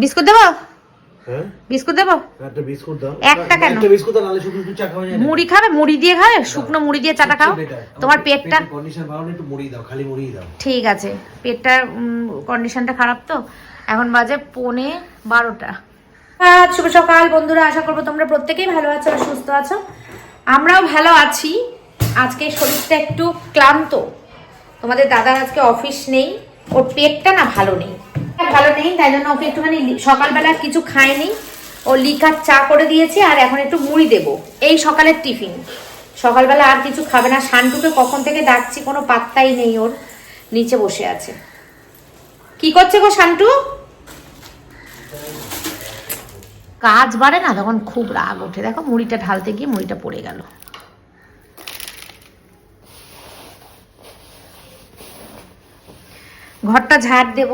Biscuit দেবো? হ্যাঁ? Biscuit দেবো? একটা বিস্কুট দাও। একটা কেন? একটা বিস্কুট দাও নাহলে শুধু শুধু চা খাওয়া যায় মুড়ি খাবে? মুড়ি দিয়ে খাবে? শুকনো মুড়ি দিয়ে চাটা খাও? তোমার পেটটা কন্ডিশন ভালো না একটু মুড়ি দাও খালি মুড়ি দাও। ঠিক আছে। পেটটার কন্ডিশনটা খারাপ তো? এখন বাজে পৌনে বারোটা। শুভ সকাল বন্ধুরা আশা করব তোমরা প্রত্যেকেই ভালো আছো আর সুস্থ আছো। আমরাও ভালো আছি। আজকে শরীরটা একটু ক্লান্ত। তোমাদের দাদার আজকে অফিস নেই। ওর পেটটা না ভালো নেই। ভালো নেই তাই জন্য ওকে একটুখানি সকালবেলা কিছু খায়নি ও লিকার চা করে দিয়েছি আর এখন একটু মুড়ি দেবো। এই সকালের টিফিন। সকালবেলা আর কিছু খাবে না। শান্টুকে কখন থেকে ডাকছি কোনো পাত্তাই নেই ওর। নিচে বসে আছে। কি করছে গো শান্টু? কাজ বাড়ে না তখন খুব রাগ ওঠে। দেখো মুড়িটা ঢালতে গিয়ে মুড়িটা পড়ে গেল। ঘরটা ঝাড় দেব।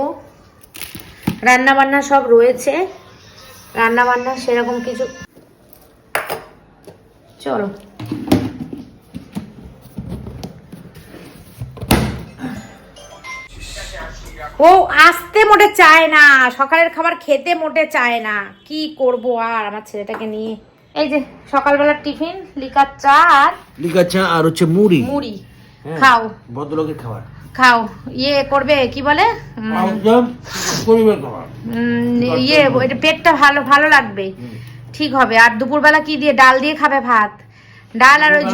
রান্না বান্না সব রয়েছে। রান্না বান্না সেরকম কিছু চলো। ও আসতে মোটে চায় না। সকালের খাবার খেতে মোটে চায় না। কি করব আর আমার ছেলেটাকে নিয়ে? এই যে সকালবেলার টিফিন লিকার চা আর লিকা চা আর হচ্ছে মুড়ি। মুড়ি। হ্যাঁ, খাও। ভদ্রলোকের খাবার। খাও। ইয়ে করবে কি বলে? ইয়ে পেটটা ভালো ভালো লাগবে। ঠিক হবে। আর দুপুরবেলা কি দিয়ে? ডাল দিয়ে খাবে ভাত? ডাল আর ওই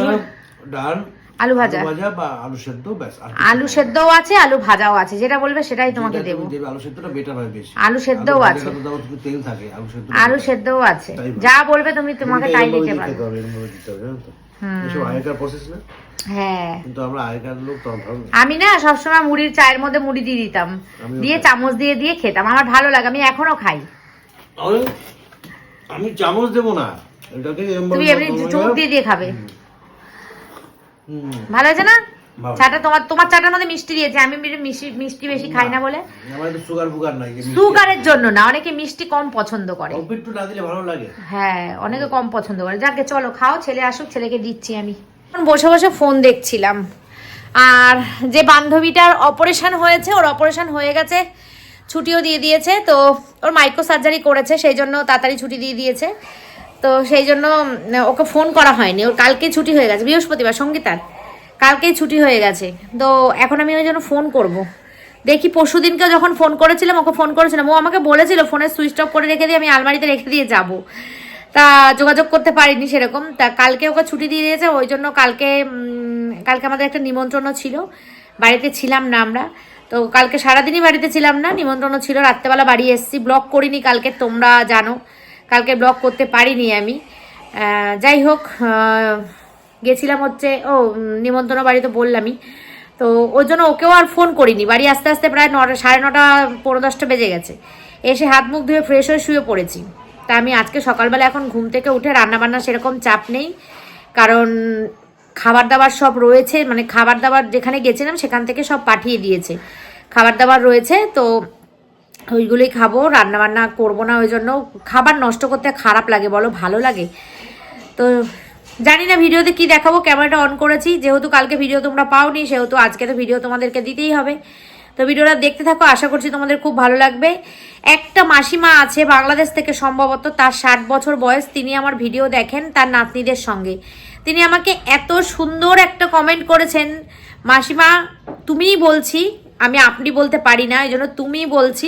ডাল আলু ভাজা। আলু বা আলু সেদ্ধ ব্যাস আলু সেদ্ধও আছে আলু ভাজাও আছে। যেটা বলবে সেটাই তোমাকে দেবো। আলু সেদ্ধটা বেটার হয় বেশি। আলু সেদ্ধও আছে। তেল থাকে আলু সেদ্ধ আলু সেদ্ধও আছে। যা বলবে তুমি তোমাকে তাই দিতে পারব। তো? হুম। এসব আগেকার প্রসেস না? হ্যাঁ। কিন্তু আমরা আগেকার লোক তো ভালো। আমি না সবসময় মুড়ির চায়ের মধ্যে মুড়ি দিয়ে দিতাম। দিয়ে চামচ দিয়ে দিয়ে খেতাম। আমার ভালো লাগে আমি এখনও খাই। আমি চামচ দেবো না। এটাকে তুমি এমনি চুমুক দিয়ে দিয়ে খাবে। ভালো হয়েছে না? চাটা তোমার তোমার চাটার মধ্যে মিষ্টি দিয়েছে। আমি মিষ্টি মিষ্টি বেশি খাই না বলে। সুগার ফুগার নাই সুগারের জন্য না অনেকে মিষ্টি কম পছন্দ করে। একটু না দিলে ভালো লাগে। হ্যাঁ অনেকে কম পছন্দ করে। যাকে চলো খাও ছেলে আসুক ছেলেকে দিচ্ছি আমি। বসে বসে ফোন দেখছিলাম। আর যে বান্ধবীটার অপারেশন হয়েছে, ওর অপারেশন হয়ে গেছে, ছুটিও দিয়ে দিয়েছে, তো ওর মাইক্রো সার্জারি করেছে সেই জন্য তাড়াতাড়ি ছুটি দিয়ে দিয়েছে। তো সেই জন্য ওকে ফোন করা হয়নি। ওর কালকেই ছুটি হয়ে গেছে, বৃহস্পতিবার, সঙ্গীতার। কালকেই ছুটি হয়ে গেছে। তো এখন আমি ওই জন্য ফোন করব। দেখি পরশু দিনকে যখন ফোন করেছিলাম, ওকে ফোন করেছিলাম। ও আমাকে বলেছিল ফোনের সুইচ অফ করে রেখে দিয়ে আমি আলমারিতে রেখে দিয়ে যাব। তা যোগাযোগ করতে পারিনি সেরকম। তা কালকে ওকে ছুটি দিয়ে দিয়েছে, ওই জন্য কালকে কালকে আমাদের একটা নিমন্ত্রণও ছিল। বাড়িতে ছিলাম না আমরা। তো কালকে সারাদিনই বাড়িতে ছিলাম না নিমন্ত্রণ ছিল। রাত্রেবেলা বাড়ি এসেছি ব্লগ করিনি কালকে, তোমরা জানো। কালকে ব্লগ করতে পারিনি আমি। যাই হোক গেছিলাম হচ্ছে, ও নিমন্ত্রণ বাড়ি তো বললামই। তো ওই জন্য ওকেও আর ফোন করিনি। বাড়ি আস্তে আস্তে প্রায় নটা, সাড়ে নটা, পনেরো দশটা বেজে গেছে। এসে হাত মুখ ধুয়ে ফ্রেশ হয়ে শুয়ে পড়েছি। তা আমি আজকে সকালবেলা এখন ঘুম থেকে উঠে রান্নাবান্না সেরকম চাপ নেই। কারণ খাবার দাবার সব রয়েছে মানে খাবার দাবার যেখানে গেছিলাম সেখান থেকে সব পাঠিয়ে দিয়েছে। খাবার দাবার রয়েছে, তো ওইগুলোই খাব রান্না বান্না করব না ওই জন্য। খাবার নষ্ট করতে খারাপ লাগে, বলো, ভালো লাগে। তো জানি না ভিডিওতে কি দেখাবো ক্যামেরাটা অন করেছি। যেহেতু কালকে ভিডিও তোমরা পাওনি, সেহেতু আজকে তো ভিডিও তোমাদেরকে দিতেই হবে। তো ভিডিওটা দেখতে থাকো, আশা করছি তোমাদের খুব ভালো লাগবে। একটা মাসিমা আছে বাংলাদেশ থেকে সম্ভবত, তার ষাট বছর বয়স, তিনি আমার ভিডিও দেখেন তার নাতনিদের সঙ্গে। তিনি আমাকে এত সুন্দর একটা কমেন্ট করেছেন, মাসিমা, তুমিই বলছি, আমি আপনি বলতে পারি না এই জন্য তুমিই বলছি,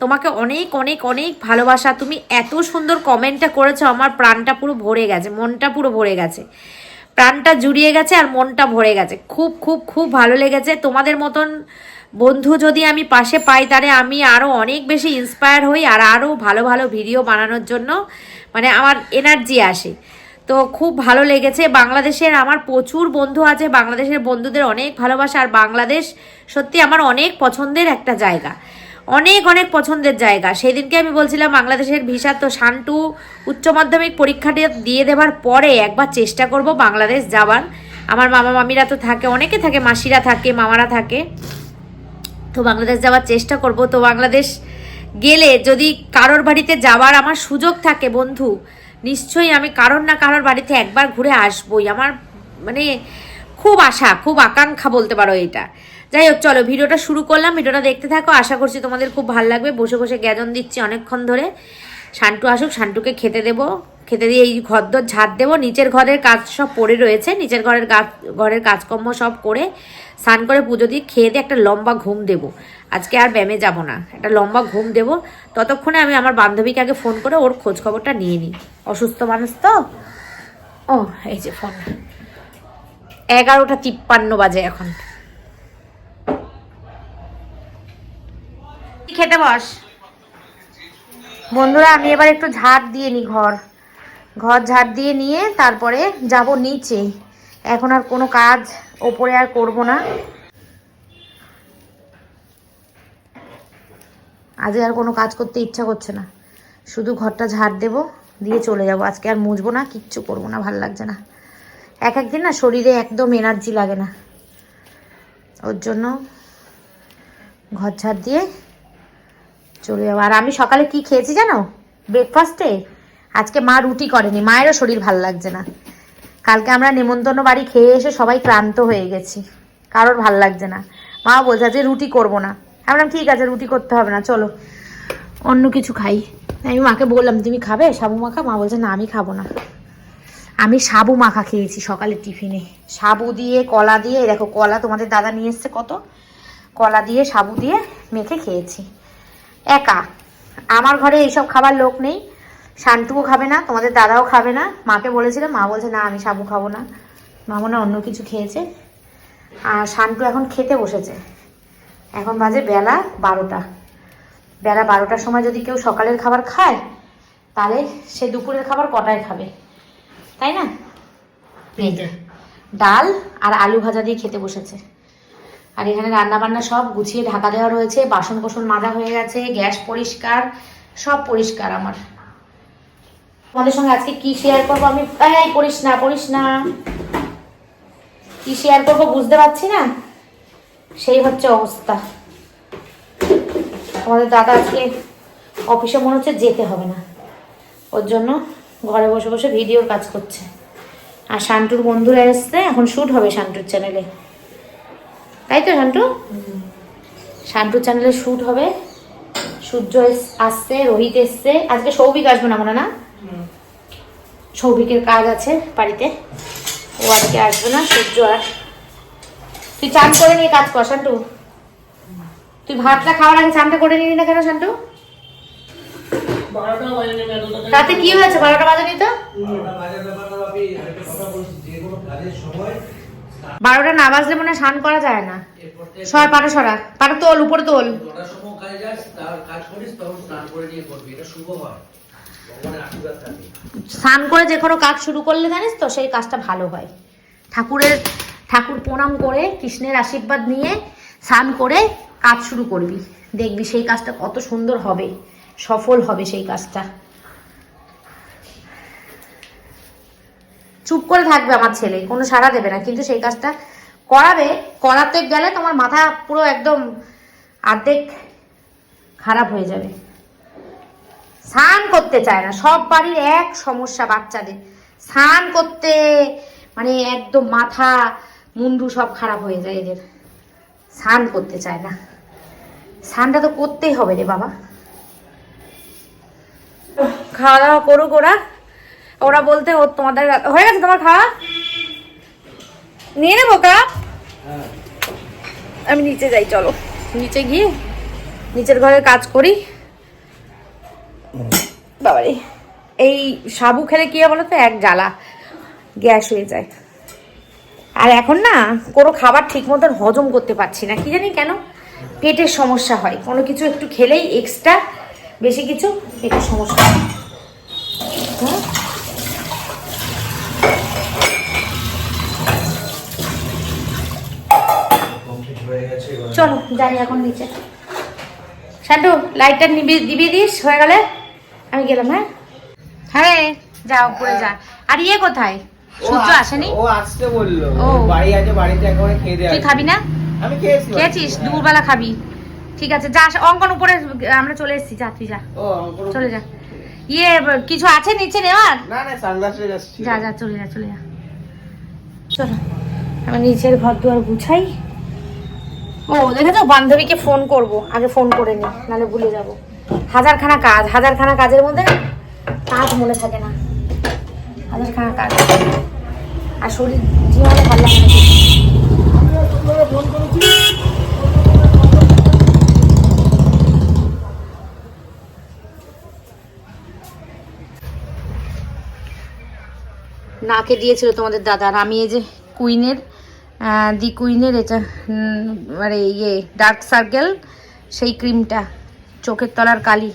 তোমাকে অনেক অনেক অনেক ভালোবাসা, তুমি এত সুন্দর কমেন্টটা করেছ, আমার প্রাণটা পুরো ভরে গেছে, মনটা পুরো ভরে গেছে। প্রাণটা জুড়িয়ে গেছে আর মনটা ভরে গেছে। খুব খুব খুব ভালো লেগেছে। তোমাদের মতন বন্ধু যদি আমি পাশে পাই, তাহলে আমি আরও অনেক বেশি ইন্সপায়ার হই আর আরও ভালো ভালো ভিডিও বানানোর জন্য। মানে আমার এনার্জি আসে। তো খুব ভালো লেগেছে। বাংলাদেশের আমার প্রচুর বন্ধু আছে। বাংলাদেশের বন্ধুদের অনেক ভালোবাসা। আর বাংলাদেশ সত্যি আমার অনেক পছন্দের একটা জায়গা। অনেক অনেক পছন্দের জায়গা। সেদিনকে আমি বলছিলাম, বাংলাদেশের ভিসা তো শান্টু উচ্চ মাধ্যমিক পরীক্ষাটি দিয়ে দেওয়ার পরে একবার চেষ্টা করব বাংলাদেশ যাওয়ার। আমার মামা মামিরা তো থাকে, অনেকে থাকে, মাসিরা থাকে, মামারা থাকে। তো বাংলাদেশ যাওয়ার চেষ্টা করব। তো বাংলাদেশ গেলে যদি কারোর বাড়িতে যাওয়ার আমার সুযোগ থাকে, বন্ধু, নিশ্চয়ই আমি কারোর না কারোর বাড়িতে একবার ঘুরে আসবই। আমার মানে খুব আশা, খুব আকাঙ্ক্ষা বলতে পারো এটা। যাই হোক, চলো, ভিডিওটা শুরু করলাম। ভিডিওটা দেখতে থাকো। আশা করছি তোমাদের খুব ভালো লাগবে। বসে বসে গ্যাজন দিচ্ছি অনেকক্ষণ ধরে। শান্টু আসুক, শান্টুকে খেতে দেবো। খেতে দিয়ে এই ঘরদর ঝাড় দেবো। নিচের ঘরের কাজ সব পড়ে রয়েছে। নিচের ঘরের কাজ ঘরের কাজকর্ম সব করে স্নান করে পুজো দিয়ে খেয়ে দিয়ে একটা লম্বা ঘুম দেবো। আজকে আর ব্যায়ামে যাব না। একটা লম্বা ঘুম দেবো। ততক্ষণে আমি আমার বান্ধবীকে আগে ফোন করে ওর খোঁজ খবরটা নিয়ে নিই। অসুস্থ মানুষ তো? ও, এই যে ফোন। এগারোটা তিপ্পান্ন বাজে এখন। খেতে বস? বন্ধুরা, আমি এবার একটু ঝাড় দিয়ে নিই ঘর। ঘর ঝাড় দিয়ে নিয়ে তারপরে যাব নিচে। এখন আর কোনো কাজ ওপরে আর করব না। আজ আর কোনো কাজ করতে ইচ্ছা করছে না। শুধু ঘরটা ঝাড় দেব, দিয়ে চলে যাব। আজকে আর মুছবো না, কিচ্ছু করব না, ভালো লাগছে না। এক একদিন না শরীরে একদম এনার্জি লাগে না। ওর জন্য ঘর ঝাড় দিয়ে চলে যাব। আর আমি সকালে কি খেয়েছি জানো? ব্রেকফাস্টে আজকে মা রুটি করেনি, মায়েরও শরীর ভালো লাগছে না। কালকে আমরা নেমন্তন্ন বাড়ি খেয়ে এসে সবাই ক্লান্ত হয়ে গেছি। কারোর ভালো লাগছে না। মা বলছে যে রুটি করব না। আমি বললাম, ঠিক আছে, রুটি করতে হবে না, চলো। অন্য কিছু খাই। আমি মাকে বললাম, তুমি খাবে? সাবু মাখা? মা বলছে, না, আমি খাব না। আমি সাবু মাখা খেয়েছি সকালে টিফিনে। সাবু দিয়ে, কলা দিয়ে, দেখো, কলা তোমাদের দাদা নিয়ে এসছে কত? কলা দিয়ে, সাবু দিয়ে মেখে খেয়েছি। একা। আমার ঘরে এইসব খাবার লোক নেই। শান্তুও খাবে না তোমাদের দাদাও খাবে না। মাকে বলেছিলাম মা বলছে না আমি সাবু খাব না। মা মনে অন্য কিছু খেয়েছে। আর শান্টু এখন খেতে বসেছে। এখন বাজে বেলা বারোটা। বেলা বারোটার সময় যদি কেউ সকালের খাবার খায় তাহলে সে দুপুরের খাবার কটায় খাবে? তাই না? এই যে, ডাল আর আলু ভাজা দিয়ে খেতে বসেছে। আর এখানে রান্না বান্না সব গুছিয়ে ঢাকা দেওয়া রয়েছে। বাসন কোসন মাজা হয়ে গেছে গ্যাস পরিষ্কার সব পরিষ্কার আমার। তোমাদের সঙ্গে আজকে কি শেয়ার করব আমি? এই পড়িস না পড়িস না। কি শেয়ার করব বুঝতে পারছি না? সেই হচ্ছে অবস্থা। আমাদের দাদা আজকে অফিসে মনে হচ্ছে যেতে হবে না। ওর জন্য ঘরে বসে বসে ভিডিওর কাজ করছে। আর শান্টুর বন্ধুরা এসছে, এখন শ্যুট হবে শান্টুর চ্যানেলে তাই তো, শান্টু? শান্টুর চ্যানেলে শ্যুট হবে। সূর্য আসছে, রোহিত এসছে। আজকে সৌভিক আসবে না মনে না? সৌভিকের কাজ আছে বাড়িতে। ও আজকে আসবে না সূর্য আর তুই চান করে নিয়ে কাজ কর শান্টু তুই ভাতটা খাওয়ার আগে চানটা করে নিলি না কেন শান্টু তাতে কি হয়েছে? বারোটা বাজেনি তো? বারোটা না বাজলে মনে হয় স্নান করা যায় না। সর পাটা সরা পাটা তোল উপরে তোল। সময় কাজে কাজ করিস তখন স্নান করে নিয়ে করবি এটা শুভ হয়। স্নান করে যে কোনো কাজ শুরু করলে জানিস তো, সেই কাজটা ভালো হয়। ঠাকুরের, ঠাকুর প্রণাম করে, কৃষ্ণের আশীর্বাদ নিয়ে স্নান করে কাজ শুরু করবি। দেখবি সেই কাজটা কত সুন্দর হবে, সফল হবে সেই কাজটা। চুপ করে থাকবে আমার ছেলে, কোনো সাড়া দেবে না, কিন্তু সেই কাজটা করাবে, করাতে গেলে তোমার মাথা পুরো একদম অর্ধেক খারাপ হয়ে যাবে। স্নান করতে চায় না। সব বাড়ির এক সমস্যা বাচ্চাদের। স্নান করতে মানে একদম মাথা মুন্ডু সব খারাপ হয়ে যায় এদের। স্নান করতে চায় না। স্নানটা তো করতেই হবে রে বাবা। খাওয়া দাওয়া করুক ওরা। ওরা বলতে ও তোমাদের হয়ে গেছে তোমার খাওয়া? নিয়ে নেব কাপ? আমি নিচে যাই চলো। নিচে গিয়ে? নিচের ঘরে কাজ করি। বাবারে। এই সাবু খেলে কি হয় বলো তো এক জ্বালা। গ্যাস হয়ে যায়। আর এখন না কোনো খাবার ঠিক মতন হজম করতে পারছি না। কি জানি কেন? পেটের সমস্যা হয়। কোনো কিছু একটু খেলেই এক্সট্রা বেশি কিছু পেটের সমস্যা হয়। হয়ে? চলো যাই এখন নিচে। শান্টু লাইটটা নিবি দিবি দিস? হয়ে গেলে? আমি গেলাম হ্যাঁ? হ্যাঁ যা উপরে যা। আর ইয়ে কোথায়? সূর্য আসেনি? ও আসতে বলল। বাড়ি আছে বাড়িতে একবারে খেয়ে দেওয়া তুই খাবি না? আমি খেয়েছি খেয়েছিস? দুপুরবেলা খাবি। ঠিক আছে যা অঙ্কন উপরে আমরা চলে এসেছি যা তুই যা। ও চলে যা। ইয়ে কিছু আছে নিচে নেওয়ার? না না সানগ্লাসে যাচ্ছি। যা যা চলে যা চলে যা। চলো আমি নিচের ঘর দুয়ার গুছাই। ও দেখেছ? বান্ধবীকে ফোন করব। আগে ফোন করে নি নাহলে ভুলে যাব। হাজারখানা কাজ, হাজারখানা কাজের মধ্যে কাজ মনে থাকে না। হাজারখানা কাজ। আর শরীর জীবনে ভালো লাগে নাকে দিয়েছিল তোমাদের দাদা আর আমি এই যে কুইনের দি কুইনের, এটা মানে ইয়ে ডার্ক সার্কেল, সেই ক্রিমটা। চোখের তলার কালি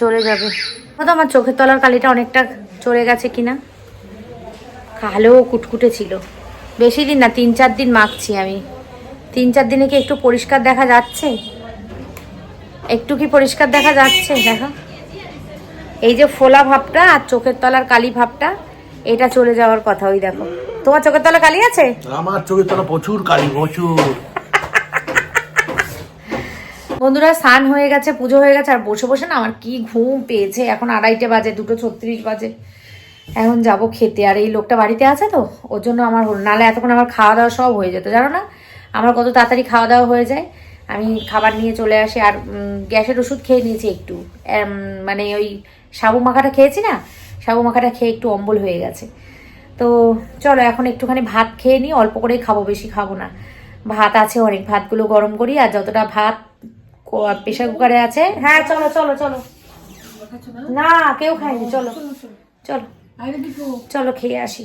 চলে যাবে। হয়তো আমার চোখের তলার কালিটা অনেকটা চলে গেছে কিনা? কালো কুটকুটে ছিল। বেশি দিন না, তিন চার দিন মাখছি আমি। তিন চার দিনে কি একটু পরিষ্কার দেখা যাচ্ছে? একটু কি পরিষ্কার দেখা যাচ্ছে? দেখো। এই যে ফোলা ভাবটা আর চোখের তলার কালি ভাবটা, এটা চলে যাওয়ার কথা ওই দেখো। তোমার চোখের তলা কালি আছে? আমার চোখের তলা প্রচুর কালি, প্রচুর। বন্ধুরা, স্নান হয়ে গেছে, পুজো হয়ে গেছে, আর বসে বসে না আমার কি ঘুম পেয়েছে। এখন আড়াইটে বাজে, দুটো ছত্রিশ বাজে। এখন যাব খেতে। আর এই লোকটা বাড়িতে আছে তো, ওর জন্য আমার হলো নাহলে এতক্ষণ আমার খাওয়া দাওয়া সব হয়ে যেত, জানো না? আমার কত তাড়াতাড়ি খাওয়া দাওয়া হয়ে যায়। আমি খাবার নিয়ে চলে আসি, আর গ্যাসের ওষুধ খেয়ে নিয়েছি একটু। মানে ওই সাবু মাখাটা খেয়েছি না? সাবু মাখাটা খেয়ে একটু অম্বল হয়ে গেছে। তো চলো, এখন একটুখানি ভাত খেয়ে নিই, অল্প করেই খাব, বেশি খাব না। ভাত আছে অনেক, ভাতগুলো গরম করি, আর যতটা ভাত প্রেশার কুকারে আছে। হ্যাঁ চলো চলো চলো। না, কেউ খায়নি, চলো। চলো। চলো, খেয়ে আসি।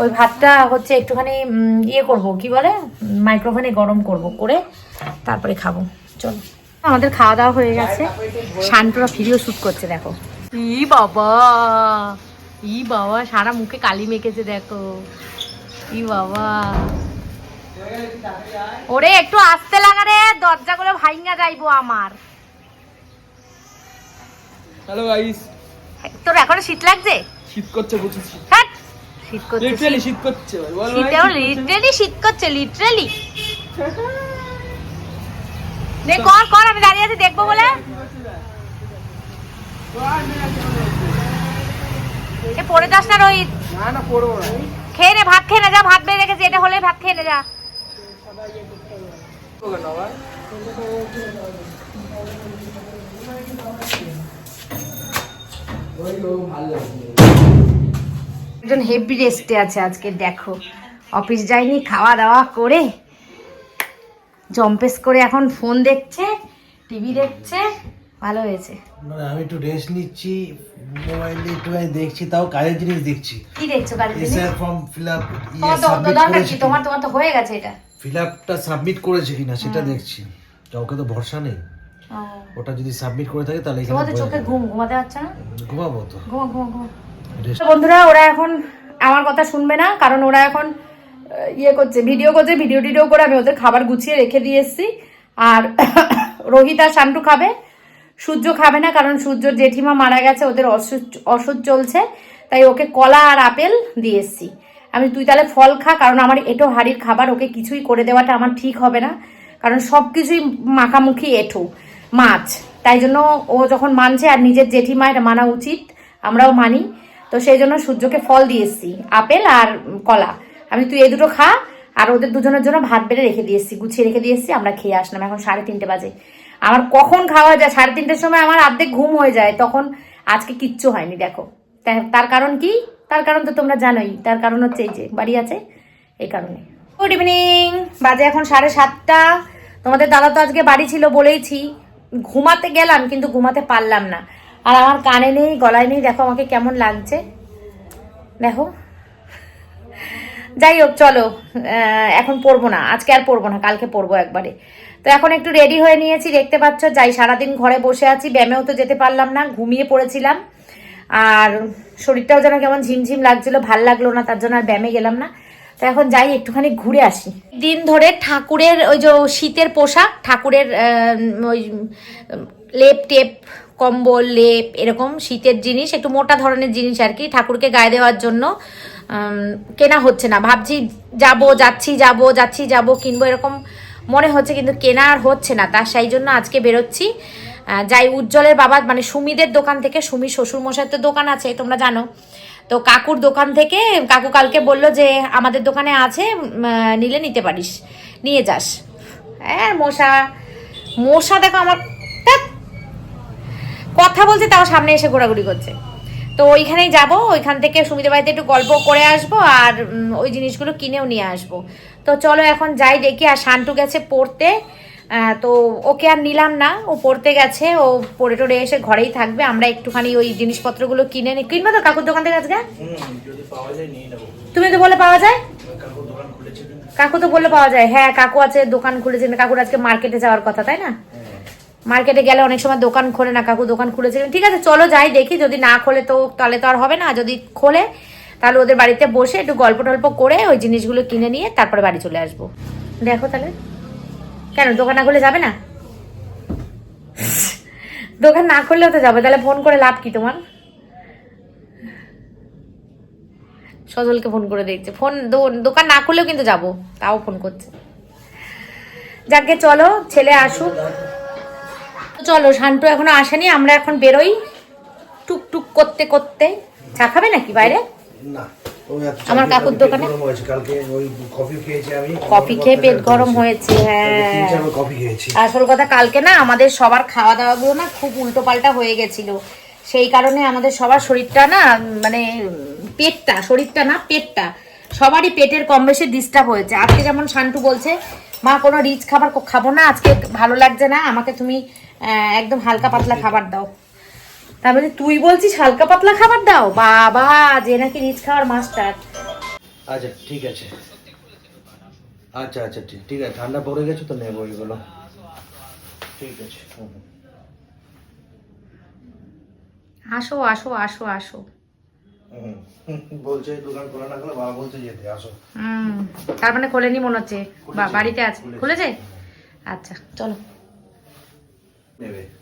ওই ভাতটা হচ্ছে একটুখানি ইয়ে করব, কি বলে? মাইক্রোফোনে গরম করব, করে তারপরে খাব। চলো। আমাদের খাওয়া দাওয়া হয়ে গেছে। শান্তরা ভিডিও শ্যুট করছে, দেখো। ই বাবা! ই বাবা, সারা মুখে কালি মেখেছে, দেখো। ই বাবা! ওরে একটু আসতে লাগা রে দরজাগুলো ভাইঙ্গা যাইবো আমার। হ্যালো গাইস তোর এখনও শীত লাগছে? শীত করছে প্রচুর শীত। হ্যাঁ শীত করছে লিটারালি শীত। করছে ভাই বল ভাই, শীতেও লিটারালি শীত করছে লিটারালি নে কর কর আমি দাঁড়িয়ে আছি দেখব বলে। এ পড়ে যাস না রোহিত। না না পড়ব না। খেয়ে নে ভাত খেয়ে নে যা ভাত বেড়ে রেখেছি এটা হলে ভাত খেয়ে নে যা। একজন হেভি রেস্টে আছে আজকে দেখো। অফিস যায়নি খাওয়া দাওয়া করে জম্পেস করে এখন ফোন দেখছে টিভি দেখছে ভালো হয়েছে। মানে আমি একটু রেস্ট নিচ্ছি মোবাইলে একটু দেখছি তাও কাজের জিনিস দেখছি। কি দেখছ কাল এসআর ফর্ম ফিল আপ তো। তোমার তোমার তো হয়ে গেছে এটা। ফিল আপটা সাবমিট করেছে কিনা সেটা দেখছি। তো ভরসা নেই। ওটা যদি সাবমিট করে থাকে তাহলে তোমাদের চোখে ঘুম ঘুমাতে পারছে না? ঘুমাবো তো। ঘুমা ঘুমা ঘুমা। বন্ধুরা ওরা এখন আমার কথা শুনবে না কারণ ওরা এখন ইয়ে করছে ভিডিও করছে ভিডিও টিডিও করে আমি ওদের খাবার গুছিয়ে রেখে দিয়ে এসেছি। আর রোহিত আর শান্টু খাবে সূর্য খাবে না কারণ সূর্যর জেঠিমা মারা গেছে ওদের অসুখ অসুখ চলছে। তাই ওকে কলা আর আপেল দিয়ে এসেছি। আমি তুই তাহলে ফল খা, কারণ আমার এটো হাড়ির খাবার ওকে কিছুই করে দেওয়াটা আমার ঠিক হবে না। কারণ সব কিছুই মাখামুখি এঠো, মাছ। তাই জন্য ও যখন মানছে আর নিজের জেঠিমা এটা মানা উচিত, আমরাও মানি। তো সেই জন্য সূর্যকে ফল দিয়ে এসছি, আপেল আর কলা। আমি তুই এই দুটো খা, আর ওদের দুজনের জন্য ভাত বেড়ে রেখে দিয়ে এসছি, গুছিয়ে রেখে দিয়ে এসছি, আমরা খেয়ে আসলাম। এখন সাড়ে তিনটে বাজে। আমার কখন খাওয়া যায়? সাড়ে তিনটের সময় আমার অর্ধেক ঘুম হয়ে যায়। তখন আজকে কিচ্ছু হয়নি, দেখো। তার কারণ কি? তার কারণ তো তোমরা জানোই। তার কারণ হচ্ছে এই যে, বাড়ি আছে এই কারণে। গুড ইভিনিং বাজে এখন সাড়ে সাতটা। তোমাদের দাদা তো আজকে বাড়ি ছিল বলেইছি। ঘুমাতে গেলাম, কিন্তু ঘুমাতে পারলাম না। আর আমার কানে নেই, গলায় নেই, দেখো আমাকে কেমন লাগছে। দেখো। যাই হোক, চলো। এখন পড়ব না। আজকে আর পড়ব না, কালকে পড়ব একবারে। তো এখন একটু রেডি হয়ে নিয়েছি, দেখতে পাচ্ছ, যাই সারাদিন ঘরে বসে আছি, ব্যায়ামেও তো যেতে পারলাম না, ঘুমিয়ে পড়েছিলাম। আর শরীরটাও যেন কেমন ঝিমঝিম লাগছিল, ভালো লাগল না, তার জন্য আর ব্যায়ামে গেলাম না। তো এখন যাই, একটুখানি ঘুরে আসি। দিন ধরে ঠাকুরের ওই যে শীতের পোশাক, ঠাকুরের ওই লেপ টেপ, কম্বল, লেপ, এরকম শীতের জিনিস, একটু মোটা ধরনের জিনিস আর কি, ঠাকুরকে গায়ে দেওয়ার জন্য কেনা হচ্ছে না। ভাবছি যাব, যাচ্ছি যাব যাচ্ছি, যাব, কিনবো, এরকম মনে হচ্ছে, কিন্তু কেনা আর হচ্ছে না। তার সেই জন্য আজকে বেরোচ্ছি। যাই উজ্জ্বলের বাবা মানে সুমিদের দোকান থেকে, সুমি শ্বশুর মশাইয়ের তো দোকান আছে, তোমরা জানো। তো কাকুর দোকান থেকে কাকু কালকে বলল যে, আমাদের দোকানে আছে নিলে নিতে পারিস, নিয়ে যাস। হ্যাঁ মশা মশা দেখো আমার কথা বলছে, তাও সামনে এসে ঘোরাঘুরি করছে। তো ওইখানেই যাব, ওইখান থেকে সুবিধা বাড়িতে একটু গল্প করে আসব, আর ওই জিনিসগুলো কিনেও নিয়ে আসব। তো চলো এখন যাই দেখি, আর শান্টু গেছে পড়তে। তো ওকে আর নিলাম না। ও পড়তে গেছে, ও পড়ে টোরে এসে ঘরেই থাকবে। আমরা একটুখানি ওই জিনিসপত্রগুলো কিনে নি কিনবো তো কাকুর দোকান থেকে আজকে? তুমি তো বলে পাওয়া যায়? কাকু তো বলে পাওয়া যায়। হ্যাঁ কাকু আছে, দোকান খুলেছেন কাকুর আজকে মার্কেটে যাওয়ার কথা, তাই না? মার্কেটে গেলে অনেক সময় দোকান খোলে না, কাকু দোকান খুলেছিলেন ঠিক আছে, চলো যাই, দেখি। যদি না খোলে তো তাহলে তো আর হবে না। যদি খোলে, তাহলে ওদের বাড়িতে বসে একটু গল্প টল্প করে ওই জিনিসগুলো কিনে নিয়ে তারপরে বাড়ি চলে আসব। দেখো তাহলে। কেন, দোকান না খুলে যাবে না? দোকান না খুললেও তো যাবে, তাহলে ফোন করে লাভ কি তোমার? সজলকে ফোন করে দেখছে। ফোন দোকান না খুললেও কিন্তু যাব, তাও ফোন করছে। যাকে চলো, ছেলে আসুক। চলো শান্টু এখনও আসেনি, আমরা এখন বেরোই। টুক টুক করতে করতে। চা খাবে নাকি বাইরে? না। আমার কাকুর দোকানে? কালকে ওই কফি খেয়েছি আমি। কফি খেয়ে পেট গরম হয়েছে হ্যাঁ। কফি খেয়েছি। আসল কথা কালকে না আমাদের সবার খাওয়া দাওয়া গুলো না খুব উল্টো পাল্টা হয়ে গেছিল। সেই কারণে আমাদের সবার শরীরটা না মানে পেটটা শরীরটা না পেটটা সবারই পেটের কম বেশি ডিস্টার্ব হয়েছে। আজকে যেমন শান্টু বলছে মা কোনো রিচ খাবার খাব না আজকে ভালো লাগছে না আমাকে তুমি একদম হালকা পাতলা খাবার দাও। তার মানে তুই বলছিস হালকা পাতলা খাবার দাও? বাবা যে নাকি রিচ খাওয়ার মাস্টার আচ্ছা ঠিক আছে। আচ্ছা আচ্ছা ঠিক ঠিক আছে। ঠান্ডা পড়ে গেছে তো নেব এগুলো। ঠিক আছে। আসো আসো আসো আসো। বলছে দোকান খোলা না খোলা বাবা বলছে যেতে আসো। হুম তার মানে খোলেনি মনে হচ্ছে। বাড়িতে আছে। খুলেছে? আচ্ছা চলো।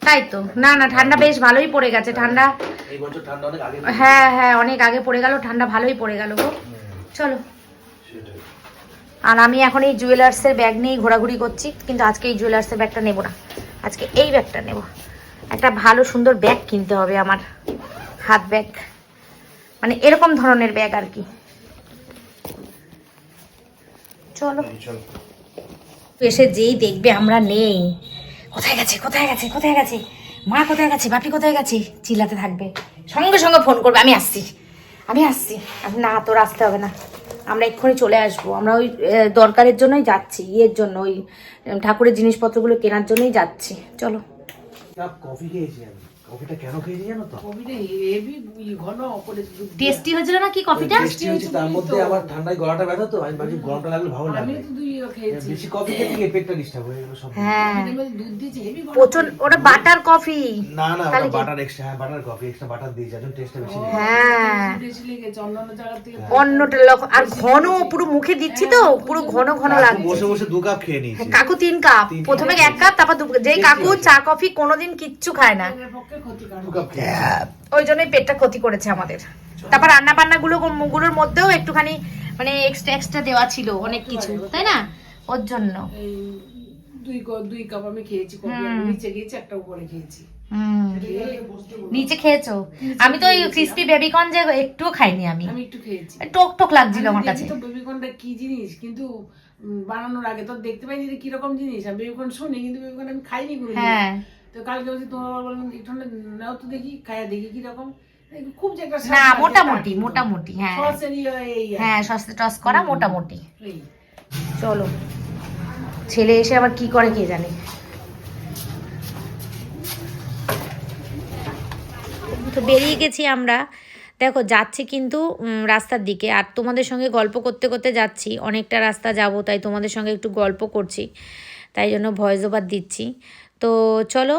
তাই তো। না না ঠান্ডা বেশ ভালোই পড়ে গেছে। ঠান্ডা হ্যাঁ হ্যাঁ অনেক আগে পড়ে গেল ঠান্ডা ভালোই পড়ে গেল গো। চলো। আর আমি এখন এই জুয়েলার্সের ব্যাগ নিয়েই ঘোরাঘুরি করছি কিন্তু আজকে এই জুয়েলার্সের ব্যাগটা নেব না। আজকে এই ব্যাগটা নেব। একটা ভালো সুন্দর ব্যাগ কিনতে হবে আমার। হাত ব্যাগ। মানে এরকম ধরনের ব্যাগ আর কি। চলো। এসে যেই দেখবে আমরা নেই। কোথায় গেছে কোথায় গেছে কোথায় গেছে? মা কোথায় গেছে, বাপি কোথায় গেছে? চিল্লাতে থাকবে। সঙ্গে সঙ্গে ফোন করবে, আমি আসছি। আমি আসছি। না, তোর আসতে হবে না। আমরা এক্ষুনি চলে আসব। আমরা ওই দরকারের জন্যই যাচ্ছি, ইয়ের জন্য, ওই, ঠাকুরের জিনিসপত্রগুলো কেনার জন্যই যাচ্ছি। চলো। কফি খেয়েছি আমি। কফিটা কেন খেয়েছি জানো তো? হেভি ঘন করে টেস্টি হয়েছিল না কি কফিটা? টেস্টি হয়েছে তার মধ্যে আমার ঠান্ডায় গলাটা ব্যথা তো আমি ভাবছি গরমটা লাগলে ভালো আমি তো দুই খেয়েছি। বেশি কফি খেতে গিয়ে পেটটা ডিস্টার্ব হয়ে গেল সব হ্যাঁ। দুধ দিয়েছি হেভি প্রচণ্ড ওটা বাটার কফি না না ওটা বাটার এক্সট্রা হ্যাঁ বাটার কফি এক্সট্রা বাটার একজন টেস্টটা বেশি নেই। হ্যাঁ। বেশি লেগেছে অন্যান্য জায়গা থেকে অন্যটা লক্ষ্য আর ঘন পুরো মুখে দিচ্ছি তো পুরো ঘন ঘন লাগছে। বসে বসে দু কাপ খেয়ে নিয়েছি। কাকু তিন কাপ প্রথমে এক কাপ তারপর দু যে কাকু চা কফি কোনোদিন কিচ্ছু খায় না। ওই জন্যই পেটটা ক্ষতি করেছে আমাদের। তারপর রান্না বান্না গুলো গুলোর মধ্যেও একটুখানি মানে এক্সট্রা এক্সট্রা দেওয়া ছিল অনেক কিছু তাই না? ওর জন্য। দুই দুই কাপ আমি খেয়েছি নিচে গিয়েছি একটা উপরে খেয়েছি। নিচে খেয়েছো? আমি তো ওই ক্রিস্পি বেবিকর্ন যে একটুও খাইনি আমি। আমি একটু খেয়েছি। টক টক লাগছিল আমার কাছে। তো বেবিকর্নটা কি জিনিস কিন্তু বানানোর আগে তো দেখতে পাইনি যে কীরকম জিনিস। আমি বেবিকর্ন শুনি কিন্তু বেবিকর্ন আমি খাইনি হ্যাঁ। তো কালকে বলছি তোমার বললাম একটু নাও তো দেখি খাইয়া দেখি কীরকম। খুব যে একটা না মোটামুটি মোটামুটি হ্যাঁ। হ্যাঁ সস্তে টস করা মোটামুটি। চলো। ছেলে এসে আবার কি করে কে জানে? তো বেরিয়ে গেছি আমরা। দেখো যাচ্ছি কিন্তু রাস্তার দিকে। আর তোমাদের সঙ্গে গল্প করতে করতে যাচ্ছি। অনেকটা রাস্তা যাব তাই তোমাদের সঙ্গে একটু গল্প করছি। তাই জন্য ভয়েস ওভার দিচ্ছি। তো চলো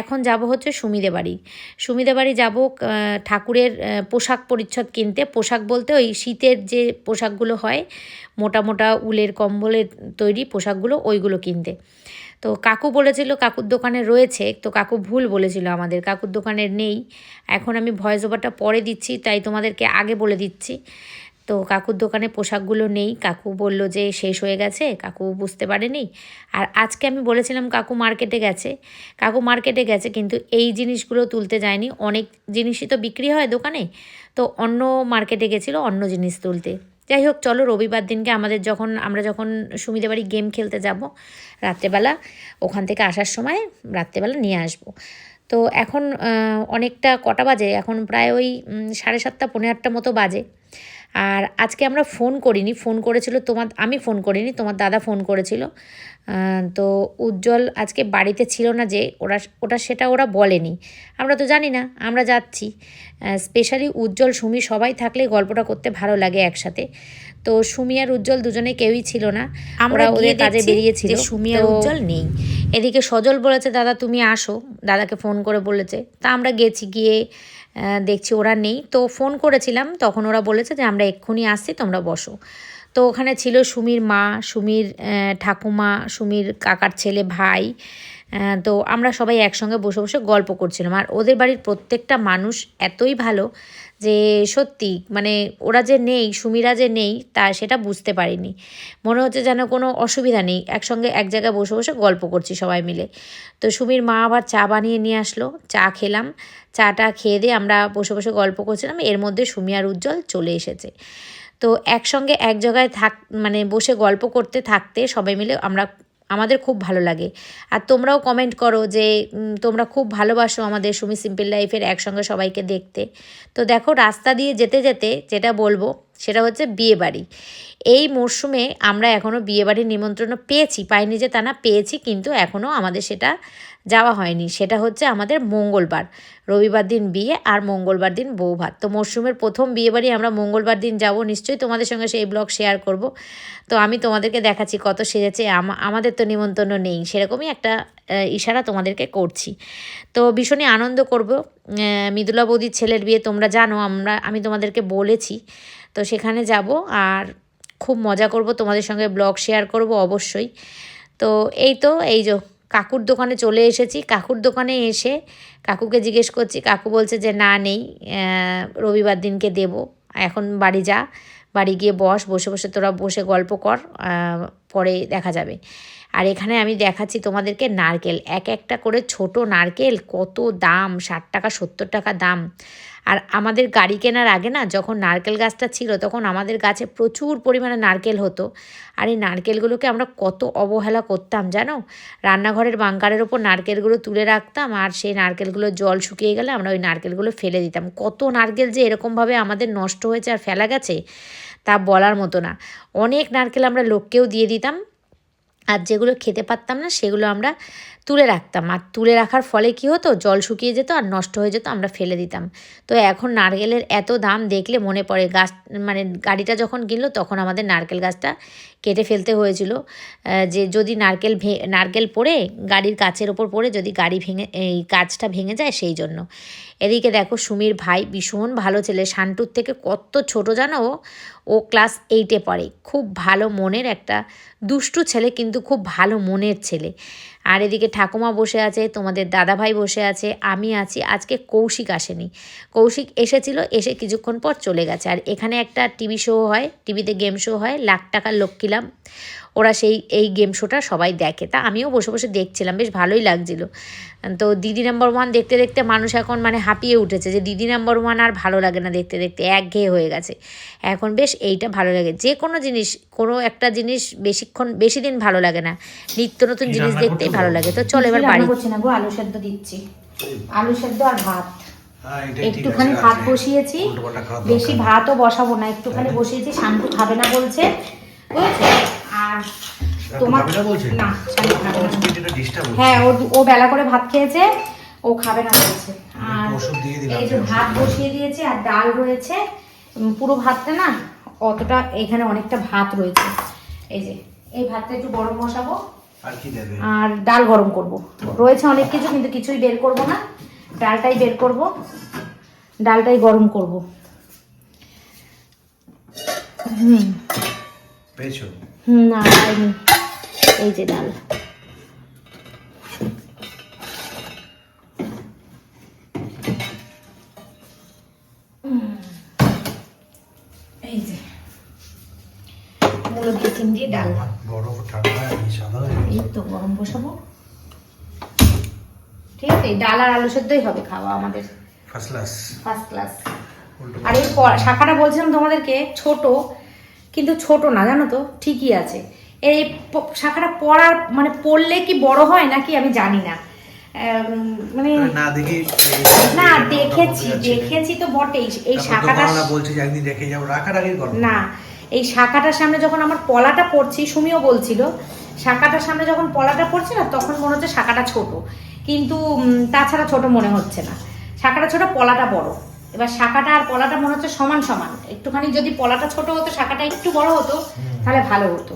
এখন যাব হচ্ছে সুমিদে বাড়ি। সুমিদে বাড়ি যাব ঠাকুরের পোশাক পরিচ্ছদ কিনতে। পোশাক বলতে ওই শীতের যে পোশাকগুলো হয়, মোটা মোটা উলের কম্বলের তৈরি পোশাকগুলো, ওইগুলো কিনতে। তো কাকু বলেছিল, কাকুর দোকানে রয়েছে, তো কাকু ভুল বলেছিল আমাদের। কাকুর দোকানের নেই। এখন আমি ভয়েস ওভারটা পরে দিচ্ছি, তাই তোমাদেরকে আগে বলে দিচ্ছি। তো কাকুর দোকানে পোশাকগুলো নেই। কাকু বলল যে শেষ হয়ে গেছে, কাকু বুঝতে পারেনি। আর আজকে আমি বলেছিলাম কাকু মার্কেটে গেছে। কাকু মার্কেটে গেছে কিন্তু এই জিনিসগুলো তুলতে যায়নি। অনেক জিনিসই তো বিক্রি হয় দোকানে, তো অন্য মার্কেটে গেছিল অন্য জিনিস তুলতে। যাই হোক, চলো রবিবার দিনকে আমাদের যখন, আমরা যখন সুমিদের বাড়ি গেম খেলতে যাব, রাত্রেবেলা ওখান থেকে আসার সময় রাত্রেবেলা নিয়ে আসব। তো এখন অনেকটা কটা বাজে? এখন প্রায় ওই সাড়ে সাতটা পনেরো আটটা মতো বাজে। আর আজকে আমরা ফোন করিনি ফোন করেছিল তোমার আমি ফোন করিনি তোমার দাদা ফোন করেছিল। তো উজ্জ্বল আজকে বাড়িতে ছিল না যে ওরা ওটা সেটা ওরা বলেনি। আমরা তো জানি না আমরা যাচ্ছি। স্পেশালি উজ্জ্বল সুমি সবাই থাকলে গল্পটা করতে ভালো লাগে একসাথে। তো সুমি আর উজ্জ্বল দুজনে কেউই ছিল না। আমরা ওদের কাজে বেরিয়েছিল। সুমি আর উজ্জ্বল নেই। এদিকে সজল বলেছে দাদা তুমি আসো। দাদাকে ফোন করে বলেছে। তা আমরা গেছি গিয়ে দেখছি ওরা নেই। তো ফোন করেছিলাম, তখন ওরা বলেছে যে আমরা এক্ষুনি আসছি, তোমরা বসো। তো ওখানে ছিল সুমির মা, সুমির ঠাকুমা, সুমির কাকার ছেলে, ভাই। তো আমরা সবাই একসঙ্গে বসে বসে গল্প করছিলাম। আর ওদের বাড়ির প্রত্যেকটা মানুষ এতই ভালো যে সত্যি মানে ওরা যে নেই, সুমিরা যে নেই, তা সেটা বুঝতে পারিনি। মনে হচ্ছে যেন কোনো অসুবিধা নেই। একসঙ্গে এক জায়গায় বসে বসে গল্প করছি সবাই মিলে। তো সুমির মা আবার চা বানিয়ে নিয়ে আসলো। চা খেলাম। চাটা খেয়ে দিয়ে আমরা বসে বসে গল্প করছিলাম। এর মধ্যে সুমি আর উজ্জ্বল চলে এসেছে। তো একসঙ্গে এক জায়গায় থাক মানে বসে গল্প করতে থাকতে সবাই মিলে আমরা আমাদের খুব ভালো লাগে। আর তোমরাও কমেন্ট করো যে তোমরা খুব ভালোবাসো আমাদের সুমি সিম্পল লাইফের একসঙ্গে সবাইকে দেখতে। তো দেখো, রাস্তা দিয়ে যেতে যেতে যেটা বলব, সেটা হচ্ছে বিয়েবাড়ি। এই মরশুমে আমরা এখনও বিয়েবাড়ির নিমন্ত্রণ পেয়েছি, পাইনি যে তা না, পেয়েছি কিন্তু এখনও আমাদের সেটা যাওয়া হয়নি। সেটা হচ্ছে আমাদের মঙ্গলবার। রবিবার দিন বিয়ে আর মঙ্গলবার দিন বউ ভাত। তো মরশুমের প্রথম বিয়ে বাড়ি আমরা মঙ্গলবার দিন যাব। নিশ্চয়ই তোমাদের সঙ্গে সেই ব্লগ শেয়ার করব। তো আমি তোমাদেরকে দেখাচ্ছি কত সেজেছে। আমা- আমাদের তো নিমন্ত্রণ নেই। সেরকমই একটা ইশারা তোমাদেরকে করছি। তো ভীষণই আনন্দ করব। মৃদুলা বৌদির ছেলের বিয়ে তোমরা জানো। আমরা, আমি তোমাদেরকে বলেছি। তো সেখানে যাব আর খুব মজা করব। তোমাদের সঙ্গে ব্লগ শেয়ার করব অবশ্যই। তো এই তো, এই যে। কাকুর দোকানে চলে এসেছি। কাকুর দোকানে এসে কাকুকে জিজ্ঞেস করছি, কাকু বলছে যে, না, নেই রবিবার দিনকে দেব। এখন বাড়ি যা, বাড়ি গিয়ে বস, বসে বসে তোরা বসে গল্প কর পরে দেখা যাবে। আর এখানে আমি দেখাচ্ছি তোমাদেরকে নারকেল। এক একটা করে ছোট নারকেল কত দাম, ষাট টাকা, সত্তর টাকা দাম। আর আমাদের গাড়ি কেনার আগে না, যখন নারকেল গাছটা ছিল, তখন আমাদের গাছে প্রচুর পরিমাণে নারকেল হতো। আর এই নারকেলগুলোকে আমরা কত অবহেলা করতাম, জানো? রান্নাঘরের বাঙ্কারের ওপর নারকেলগুলো তুলে রাখতাম, আর সেই নারকেলগুলো জল শুকিয়ে গেলে আমরা ওই নারকেলগুলো ফেলে দিতাম। কত নারকেল যে এরকমভাবে আমাদের নষ্ট হয়েছে আর ফেলা গেছে, তা বলার মতো না। অনেক নারকেল আমরা লোককেও দিয়ে দিতাম, আর যেগুলো খেতে পারতাম না, সেগুলো আমরা তুলে রাখতাম। আর তুলে রাখার ফলে কি হতো? জল শুকিয়ে যেত আর নষ্ট হয়ে যেত, আমরা ফেলে দিতাম। তো এখন নারকেলের এত দাম দেখলে মনে পড়ে। গাছ মানে গাড়িটা যখন কিনলো তখন আমাদের নারকেল গাছটা কেটে ফেলতে হয়েছিল। যে যদি নারকেল ভে, নারকেল পড়ে, গাড়ির কাচের ওপর পড়ে, যদি গাড়ি ভেঙে, এই কাজটা ভেঙে যায় সেই জন্য। এদিকে দেখো সুমির ভাই ভীষণ ভালো ছেলে। শান্টুর থেকে কত ছোট জানো ও ক্লাস এইটে পড়ে। খুব ভালো মনের একটা দুষ্টু ছেলে, কিন্তু খুব ভালো মনের ছেলে। আর এদিকে ঠাকুমা বসে আছে, তোমাদের দাদাভাই বসে আছে, আমি আছি। আজকে কৌশিক আসেনি। কৌশিক এসেছিল, এসে কিছুক্ষণ পর চলে গেছে। আর এখানে একটা টিভি শো হয়, টিভিতে গেম শো হয়, লাখ টাকার লক্ষ্মীলাম ওরা সেই এই গেম শোটা সবাই দেখে। তা আমিও বসে বসে দেখছিলাম বেশ ভালোই লাগছিল। তো দিদি নাম্বার ওয়ান দেখতে দেখতে মানুষ এখন মানে হাঁপিয়ে উঠেছে যে দিদি নাম্বার ওয়ান আর ভালো লাগে না দেখতে দেখতে একঘেয়ে হয়ে গেছে। এখন বেশ এইটা ভালো লাগে। যে কোনো জিনিস কোনো একটা জিনিস বেশিক্ষণ বেশি দিন ভালো লাগে না। নিত্য নতুন জিনিস দেখতেই ভালো লাগে। তো চলো এবার বাড়ি করছি না গো আলু সেদ্ধ দিচ্ছি। আলু সেদ্ধ আর ভাত। হ্যাঁ, একটুখানি ভাত বসিয়েছি। বেশি ভাতও বসাবো না একটুখানি হ্যাঁ। বসিয়েছি শান্তু খাবে না বলছে। বুঝেছ আর তোমার না হ্যাঁ ও ও বেলা করে ভাত খেয়েছে ও খাবে না বলছে। আর এই যে ভাত বসিয়ে দিয়েছে আর ডাল রয়েছে পুরো ভাতটা না অতটা এখানে অনেকটা ভাত রয়েছে। এই যে এই ভাতটা একটু গরম বসাবো। আর ডাল গরম করব। রয়েছে অনেক কিছু কিন্তু কিছুই বের করব না। ডালটাই বের করব। ডালটাই গরম করব। হুম। পেয়েছ? না এই যে ডাল। এই যে। মূলো দিয়ে দিয়ে ডাল। গরম ঠান্ডা এই সাদা এই তো গরম বসাবো। ঠিক আছে ডাল আর আলু সেদ্ধই হবে খাওয়া আমাদের। ফার্স্ট ক্লাস ফার্স্ট ক্লাস আর এই শাখাটা বলছিলাম তোমাদেরকে ছোট। কিন্তু ছোট না জানো তো? ঠিকই আছে। এই শাখাটা পড়ার মানে পড়লে কি বড় হয় নাকি আমি জানি না। মানে না দেখি না দেখেছি দেখেছি তো বটেই। এই শাখাটা বলছি একদিন রেখে যাব রাখার আগে না এই শাখাটার সামনে যখন আমার পলাটা পড়ছি সুমিও বলছিল শাখাটার সামনে যখন পলাটা পড়ছে না তখন মনে হচ্ছে শাখাটা ছোট। কিন্তু তাছাড়া ছোট মনে হচ্ছে না। শাখাটা ছোট পলাটা বড়। এবার শাখাটা আর পলাটা মনে হচ্ছে সমান সমান। একটুখানি যদি পলাটা ছোট হতো শাখাটা একটু বড় হতো তাহলে ভালো হতো।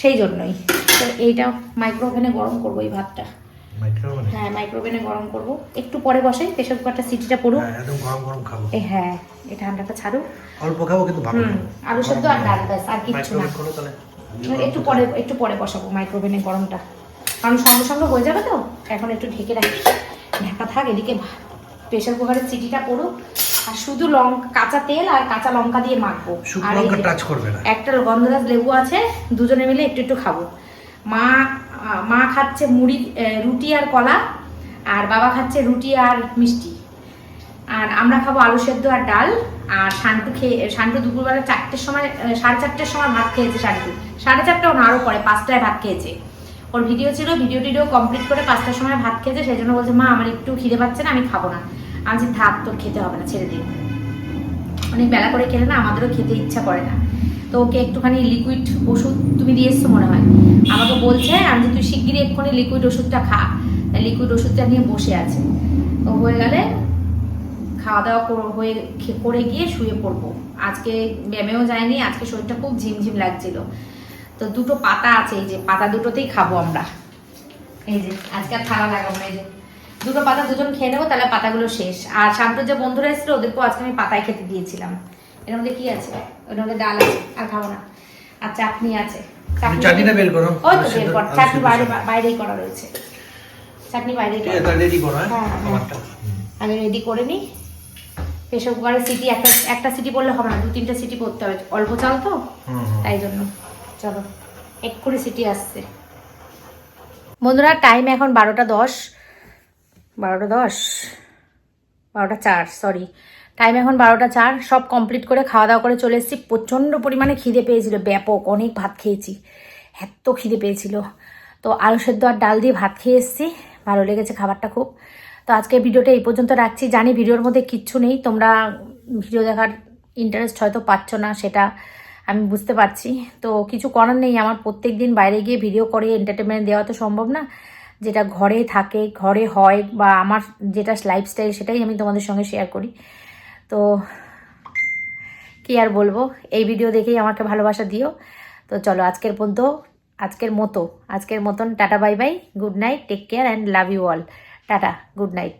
সেই জন্যই। তো এইটা মাইক্রো ওভেনে গরম করব এই ভাতটা। হ্যাঁ মাইক্রো ওভেনে গরম করব। একটু পরে কুকারটা সিটিটা পড়ুক। হ্যাঁ একদম গরম গরম খাব। হ্যাঁ এই ঠান্ডাটা ছাড়ুক। অল্প খাব কিন্তু ভালো আলু সেদ্ধ আর ডাল ব্যাস আর কিচ্ছু না। একটু পরে একটু পরে বসাবো মাইক্রোওভেনে গরমটা। কারণ সঙ্গে সঙ্গে হয়ে যাবে তো? এখন একটু ঢেকে রাখি। ঢাকা থাক এদিকে প্রেশার কুকারের চিটিটা পড়ুক আর শুধু লঙ্কা কাঁচা তেল আর কাঁচা লঙ্কা দিয়ে মাখবো। আর লঙ্কা টাচ করবে না। একটা গন্ধরাজ লেবু আছে দুজনে মিলে একটু একটু খাব। মা মা খাচ্ছে মুড়ি রুটি আর কলা আর বাবা খাচ্ছে রুটি আর মিষ্টি। আর আমরা খাব আলু সেদ্ধ আর ডাল আর শান্টু খেয়ে শান্টু দুপুরবেলা চারটের সময় সাড়ে চারটের সময় ভাত খেয়েছে শান্টু। সাড়ে চারটেও না আরও পরে পাঁচটায় ভাত খেয়েছে। ওর ভিডিও ছিল ভিডিও টিডিও কমপ্লিট করে পাঁচটার সময় ভাত খেয়েছে সেই জন্য বলছে মা আমার একটু খিদে পাচ্ছে না আমি খাব না। আমি বলছি, থাক তোর খেতে হবে না ছেড়ে দিন অনেক বেলা করে খেলে না আমাদেরও খেতে ইচ্ছা করে না। তো ওকে একটুখানি লিকুইড ওষুধ তুমি দিয়ে এসছো মনে হয়। আমাকে বলছে আমি যে তুই শিগগিরই এক্ষুনি লিকুইড ওষুধটা খা। তাই লিকুইড ওষুধটা নিয়ে বসে আছে। তো হয়ে গেলে খাওয়া দাওয়া হয়ে করে গিয়ে শুয়ে পড়ব। আজকে ব্যায়ামেও যায়নি আজকে শরীরটা খুব ঝিমঝিম লাগছিল। তো দুটো পাতা আছে এই যে পাতা দুটোতেই খাব আমরা। এই যে আজকে আর থালা লাগাবো এই যে। দুটো পাতা দুজন খেয়ে নেব তাহলে পাতাগুলো শেষ। আর শান্তুর যে বন্ধুরা এসেছিল ওদেরকেও আজকে আমি পাতায় খেতে দিয়েছিলাম। এর মধ্যে কি আছে? ওর মধ্যে ডাল আছে আর খাব না। আর চাটনি আছে। চাটনি- চাটনিটা বের করো। ওই তো বের কর চাটনি বাইরে বাইরেই করা রয়েছে। চাটনি বাইরেই করা। রেডি করো হ্যাঁ? হ্যাঁ। আমি রেডি করে নিই। প্রেশার কুকারের সিটি একটা একটা সিটি পড়লে হবে না। দু তিনটা সিটি পড়তে হবে। অল্প চাল তো। তাই জন্য। চলো এক্ষুনি সিটি আসছে। বন্ধুরা টাইম এখন বারোটা দশ। বারোটা দশ? বারোটা চার সরি টাইম এখন বারোটা চার, সব কমপ্লিট করে খাওয়া দাওয়া করে চলে এসেছি। প্রচণ্ড পরিমাণে খিদে পেয়েছিল, ব্যাপক অনেক ভাত খেয়েছি। এত খিদে পেয়েছিল। তো আলু সেদ্ধ আর ডাল দিয়ে ভাত খেয়ে এসেছি। ভালো লেগেছে খাবারটা খুব। তো আজকে ভিডিওটা এই পর্যন্ত রাখছি। জানি ভিডিওর মধ্যে কিচ্ছু নেই। তোমরা ভিডিও দেখার ইন্টারেস্ট হয়তো পাচ্ছ না, সেটা আমি বুঝতে পারছি। তো কিছু করার নেই। আমার প্রত্যেক দিন বাইরে গিয়ে ভিডিও করে এন্টারটেনমেন্ট দেওয়া তো সম্ভব না। যেটা ঘরে থাকে, ঘরে হয় বা আমার যেটা লাইফস্টাইল সেটাই আমি তোমাদের সঙ্গে শেয়ার করি। তো কি আর বলব? এই ভিডিও দেখেই আমাকে ভালোবাসা দিও। তো চলো আজকের পর্যন্ত, আজকের মতো, আজকের মতন, tata bye bye good night take care and love you all tata good night